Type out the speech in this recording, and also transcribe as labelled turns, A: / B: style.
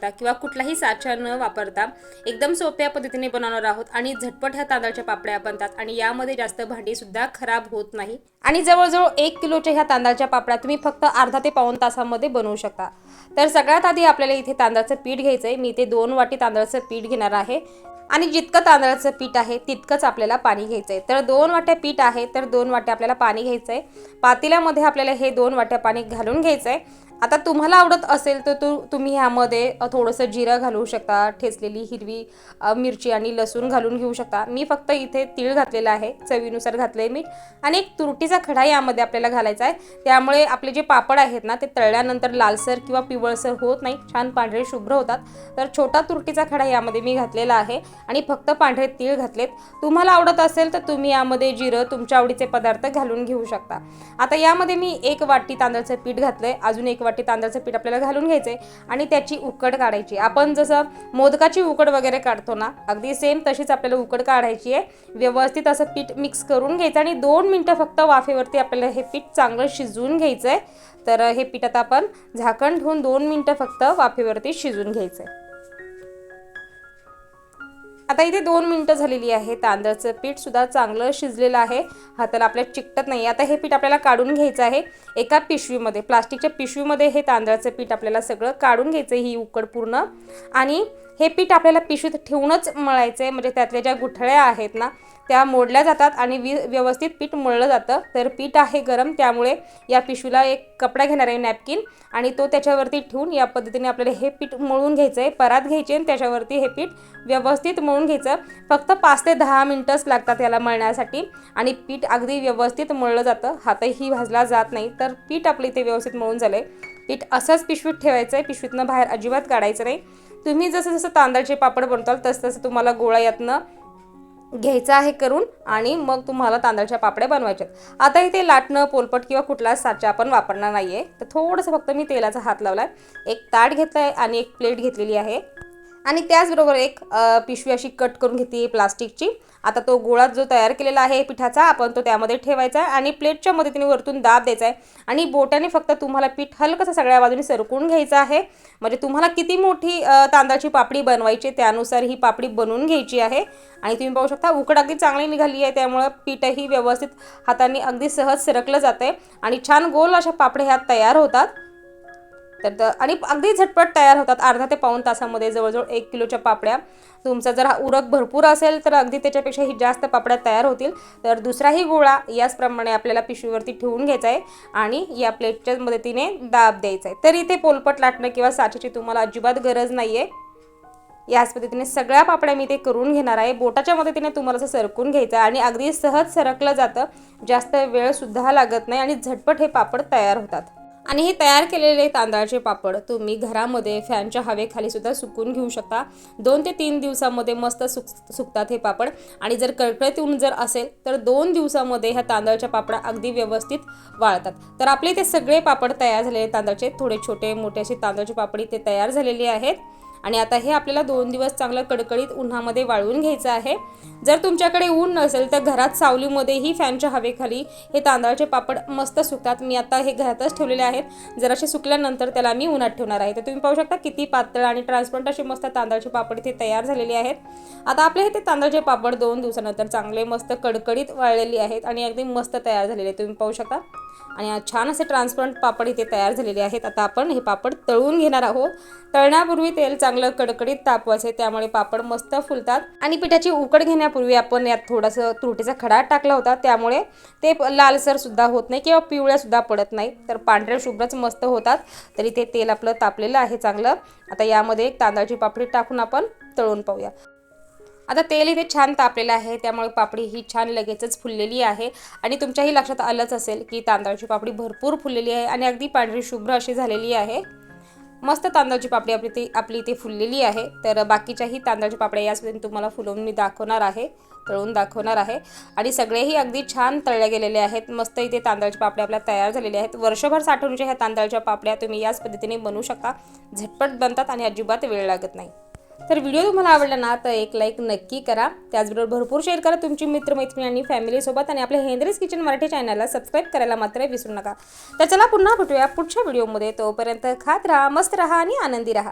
A: किंवा कुठलाही साचा न वापरता एकदम सोप्या पद्धतीने बनवणार आहोत आणि झटपट ह्या तांदळाच्या पापड्या बनतात आणि यामध्ये जास्त भांडी सुद्धा खराब होत नाही. आणि जवळजवळ एक किलोच्या ह्या तांदळाच्या पापड्या तुम्ही फक्त अर्धा ते पाऊन तासामध्ये बनवू शकता. तर सगळ्यात आधी आपल्याला इथे तांदळाचं पीठ घ्यायचं आहे मी इथे दोन वाटी तांदळाचं पीठ घेणार आहे. आणि जितकं तांदळाचं पीठ आहे तितकंच आपल्याला पाणी घ्यायचं आहे तर दोन वाट्या पीठ आहे तर दोन वाट्या आपल्याला पाणी घ्यायचं आहे पातेल्यामध्ये आपल्याला हे दोन वाट्या पाणी घालून घ्यायचं आहे आता तुम्हाला आवडत असेल तर तू तुम्ही ह्यामध्ये थोडंसं जिरं घालू शकता ठेचलेली हिरवी मिरची आणि लसूण घालून घेऊ शकता. मी फक्त इथे तीळ घातलेलं आहे चवीनुसार घातलं आहे मीठ. आणि एक तुरटीचा खडा यामध्ये आपल्याला घालायचा आहे. त्यामुळे आपले जे पापड आहेत ना ते तळल्यानंतर लालसर किंवा पिवळसर होत नाही छान पांढरे शुभ्र होतात. तर छोटा तुरटीचा खडा यामध्ये मी घातलेला आहे आणि फक्त पांढरे तीळ घातलेत. तुम्हाला आवडत असेल तर तुम्ही यामध्ये जिरं तुमच्या आवडीचे पदार्थ घालून घेऊ शकता. आता यामध्ये मी एक वाटी तांदळाचं पीठ घातलं आहे अजून एक वाटी तांदळाचं पीठ आपल्याला घालून घ्यायचं आहे आणि त्याची उकड काढायची. आपण जसं मोदकाची उकड वगैरे काढतो ना अगदी सेम तशीच आपल्याला उकड काढायची आहे. व्यवस्थित असं पीठ मिक्स करून घ्यायचं आणि दोन मिनटं फक्त वाफेवरती आपल्याला हे पीठ चांगलं शिजवून घ्यायचं आहे तर हे पीठ आता आपण झाकण ठेवून दोन मिनटं फक्त वाफेवरती शिजून घ्यायचं आहे आता इथे दोन मिनटं झालेली आहे. तांदळाचं पीठ सुद्धा चांगलं शिजलेलं आहे. हाताला आपल्या चिकटत नाही आता हे पीठ आपल्याला काढून घ्यायचं आहे. एका पिशवीमध्ये प्लास्टिकच्या पिशवीमध्ये हे तांदळाचं पीठ आपल्याला सगळं काढून घ्यायचं आहे ही उकड पूर्ण. आणि हे पीठ आपल्याला पिशवीत ठेवूनच मळायचं आहे म्हणजे त्यातल्या ज्या गुठळ्या आहेत ना त्या मोडल्या जातात आणि वि व्यवस्थित पीठ मळलं जातं. तर पीठ आहे गरम त्यामुळे या पिशवीला एक कपडा घेणार आहे नॅपकिन. आणि तो त्याच्यावरती ठेवून या पद्धतीने आपल्याला हे पीठ मळून घ्यायचं आहे परात घ्यायचे आणि त्याच्यावरती हे पीठ व्यवस्थित मळून घ्यायचं. फक्त पाच ते दहा मिनटंच लागतात याला मळण्यासाठी. आणि पीठ अगदी व्यवस्थित मळलं जातं. हातही भाजला जात नाही तर पीठ आपलं इथे व्यवस्थित मळून झालं आहे पीठ असंच पिशवीत ठेवायचं आहे पिशवीतनं बाहेर अजिबात काढायचं नाही. तुम्ही जसं जसं तांदळाचे पापड बनवताल तसं तसं तुम्हाला गोळा यातनं घ्यायचं आहे करून आणि मग तुम्हाला तांदळाच्या पापड्या बनवायच्या आता इथे लाटणं पोलपट किंवा कुठला साचा आपण वापरणार नाही आहे तर थोडंसं फक्त मी तेलाचा हात लावला आहे एक ताट घेतलं आहे आणि एक प्लेट घेतलेली आहे. आणि त्याचबरोबर एक पिशवी अशी कट करून घेतली आहे प्लास्टिकची. आता तो गोळा जो तयार केलेला आहे पिठाचा आपण तो त्यामध्ये ठेवायचा आहे आणि प्लेटच्या मदतीने वरतून दाब द्यायचा आहे. आणि बोटाने फक्त तुम्हाला पीठ हलकंसं सगळ्या बाजूने सरकून घ्यायचं आहे. म्हणजे तुम्हाला किती मोठी तांदळाची पापडी बनवायची त्यानुसार ही पापडी बनवून घ्यायची आहे. आणि तुम्ही पाहू शकता उकड अगदी चांगली निघाली आहे त्यामुळं पीठही व्यवस्थित हाताने अगदी सहज सरकलं जातं आहे आणि छान गोल अशा पापड्या ह्या तयार होतात. तर त- आणि अगदी झटपट तयार होतात. अर्धा ते पाऊण तासामध्ये जवळजवळ एक किलोच्या पापड्या. तुमचा जर हा उरक भरपूर असेल तर अगदी त्याच्यापेक्षाही जास्त पापड्या तयार होतील. तर दुसराही गोळा याचप्रमाणे आपल्याला पिशवीवरती ठेवून घ्यायचा आहे आणि या प्लेटच्या मदतीने दाब द्यायचा आहे. तर इथे पोलपट लाटणं किंवा साच्याची तुम्हाला अजिबात गरज नाही आहे याच पद्धतीने सगळ्या पापड्या मी ते करून घेणार आहे. बोटाच्या मदतीने तुम्हाला असं सरकून घ्यायचं आहे आणि अगदी सहज सरकलं जातं. जास्त वेळ सुद्धा लागत नाही आणि झटपट हे पापड तयार होतात. आणि हे तयार केलेले तांदळाचे पापड तुम्ही घरामध्ये फॅनच्या हवेखाली सुद्धा सुकून घेऊ शकता. दोन ते तीन दिवसामध्ये मस्त सुक सुकतात हे पापड. आणि जर कडकडत ऊन जर असेल तर दोन दिवसामध्ये ह्या तांदळाच्या पापड अगदी व्यवस्थित वाळतात. तर आपले ते सगळे पापड तयार झालेले तांदळाचे थोडे छोटे मोठे असे तांदळाची पापडी ते तयार झालेली आहेत. आणि आता हे आपल्याला दोन दिवस चांगलं कडकडीत उन्हामध्ये वाळवून घ्यायचं आहे. जर तुमच्याकडे ऊन नसेल तर घरात सावलीमध्येही फॅनच्या हवेखाली हे तांदळाचे पापड मस्त सुकतात. मी आता हे घरातच ठेवलेले आहेत. जरासे सुकल्यानंतर त्याला मी उन्हात ठेवणार आहे. तर तुम्ही पाहू शकता किती पातळ आणि ट्रान्सपरंट असे मस्त तांदळाचे पापड इथे तयार झालेले आहेत. आता आपले हे ते तांदळाचे पापड दोन दिवसानंतर चांगले मस्त कडकडीत वाळलेले आहेत आणि अगदी मस्त तयार झालेले आहेत. तुम्ही पाहू शकता. आणि छान असे ट्रान्सपरंट पापड इथे तयार झालेले आहेत. आता आपण हे पापड तळून घेणार आहोत. तळण्यापूर्वी तेल चांगलं कडकडीत तापवायचे त्यामुळे पापड मस्त फुलतात. आणि पिठाची उकड घेण्यापूर्वी आपण यात थोडासा तुरटीचा खडा टाकला होता त्यामुळे ते लालसर सुद्धा होत नाही किंवा पिवळ्या सुद्धा पडत नाही. तर पांढऱ्या शुभ्रच मस्त होतात. तरी ते तेल आपलं तापलेलं आहे चांगलं. आता यामध्ये एक तांदळाची पापडी टाकून आपण तळून पाहूया. आता तेल इथे छान तापलेलं आहे त्यामुळे पापडी ही छान लगेचच फुललेली आहे. आणि तुमच्याही लक्षात आलंच असेल की तांदळाची पापडी भरपूर फुललेली आहे आणि अगदी पांढरी शुभ्र अशी झालेली आहे. मस्त तांदळाची पापडी आपली ती आपली इथे फुललेली आहे. तर बाकीच्याही तांदळाच्या पापड्या याच पद्धतीने तुम्हाला फुलवून मी दाखवणार आहे. तळून दाखवणार आहे. आणि सगळेही अगदी छान तळल्या गेलेले आहेत. मस्त इथे तांदळाच्या पापड्या आपल्या तयार झालेल्या आहेत. वर्षभर साठवणीच्या ह्या तांदळाच्या पापड्या तुम्ही याच पद्धतीने बनवू शकता. झटपट बनतात आणि अजिबात वेळ लागत नाही. तर व्हिडिओ तुम्हाला आवडला ना तर एक लाईक नक्की करा. त्याचबरोबर भरपूर शेअर करा तुमची मित्रमैत्रिणी आणि फॅमिलीसोबत आणि आपल्या हेंद्रेस किचन मराठी चॅनलला सबस्क्राईब करायला मात्र विसरू नका. तर चला पुन्हा भेटूया पुढच्या व्हिडिओमध्ये तोपर्यंत खात राहा मस्त राहा आणि आनंदी राहा.